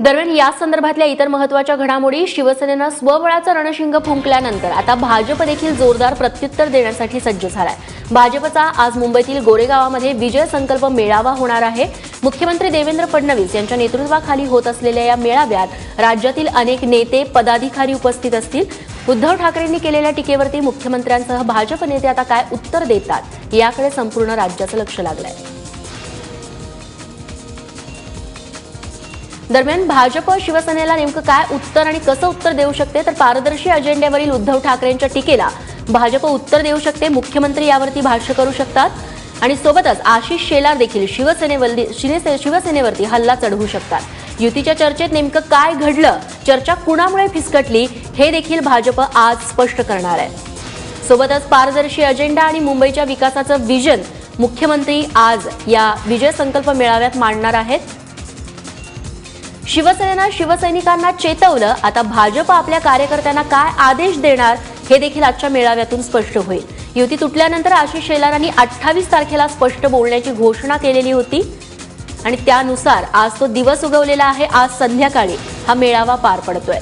दरम्यान या संदर्भातल्या इतर महत्त्वाच्या घडामोडी शिवसेनेनं स्वबळाचं रणशिंग फुंकल्यानंतर आता भाजप देखील जोरदार प्रत्युत्तर देण्यासाठी सज्ज झालाय. भाजपचा आज मुंबईतील गोरेगावामध्ये विजय संकल्प मेळावा होणार आहे. मुख्यमंत्री देवेंद्र फडणवीस यांच्या नेतृत्वाखाली होत असलेल्या या मेळाव्यात राज्यातील अनेक नेते पदाधिकारी उपस्थित असतील. उद्धव ठाकरेंनी केलेल्या टीकेवरती मुख्यमंत्र्यांसह भाजप नेते आता काय उत्तर देतात याकडे संपूर्ण राज्याचं लक्ष लागलं आहे दरम्यान भाजप शिवसेनेला नेमकं काय उत्तर आणि कसं उत्तर देऊ शकते तर पारदर्शी अजेंड्यावरील उद्धव ठाकरेंच्या टीकेला भाजप उत्तर देऊ शकते मुख्यमंत्री यावरती भाष्य करू शकतात आणि सोबतच आशिष शेलार देखील शिवसेनेवरती शिवसेनेवरती हल्ला चढवू शकतात. युतीच्या चर्चेत नेमकं काय घडलं चर्चा कुणामुळे फिसकटली हे देखील भाजप आज स्पष्ट करणार आहे. सोबतच पारदर्शी अजेंडा आणि मुंबईच्या विकासाचं विजन मुख्यमंत्री आज या विजय संकल्प मेळाव्यात मांडणार आहेत. शिवसेनेनं शिवसैनिकांना चेतवलं. आता भाजप आपल्या कार्यकर्त्यांना काय आदेश देणार हे देखील आजच्या मेळाव्यातून स्पष्ट होईल. युती तुटल्यानंतर आशिष शेलारांनी अठ्ठावीस तारखेला स्पष्ट बोलण्याची घोषणा केलेली होती. आणि त्यानुसार आज तो दिवस उगवलेला आहे आज संध्याकाळी हा मेळावा पार पडतोय.